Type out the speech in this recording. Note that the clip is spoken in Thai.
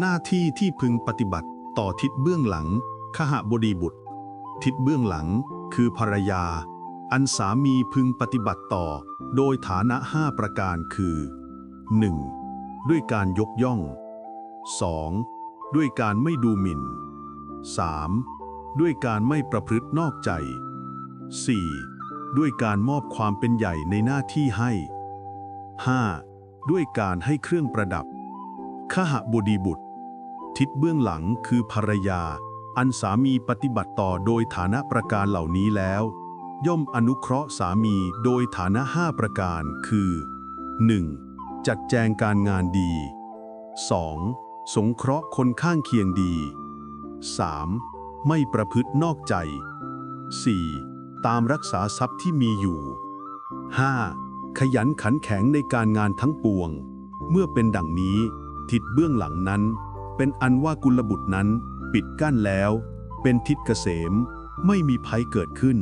หน้าที่ที่พึงปฏิบัติต่อทิศเบื้องหลัง ขหบดีบุตร ทิศเบื้องหลังคือภรรยา อันสามีพึงปฏิบัติต่อ โดยฐานะห้าประการคือ 1. ด้วยการยกย่อง 2. ด้วยการไม่ดูหมิ่น 3. ด้วยการไม่ประพฤตินอกใจ 4. ด้วยการมอบความเป็นใหญ่ในหน้าที่ให้ 5. ด้วยการให้เครื่องประดับ ขหบดีบุตร ทิศเบื้องหลังคือภรรยา อันสามีปฏิบัติต่อโดยฐานะประการเหล่านี้แล้ว ย่อมอนุเคราะห์สามีโดยฐานะห้าประการคือ 1. จัดแจงการงานดี 2. สงเคราะห์คนข้างเคียงดี 3. ไม่ประพฤตินอกใจ 4. ตามรักษาทรัพย์ที่มีอยู่ 5. ขยันขันแข็งในการงานทั้งปวง เมื่อเป็นดังนี้ ทิศเบื้องหลังนั้น เป็นอันว่ากุลบุตรนั้น ปิดกั้นแล้ว เป็นทิศเกษม ไม่มีภัยเกิดขึ้น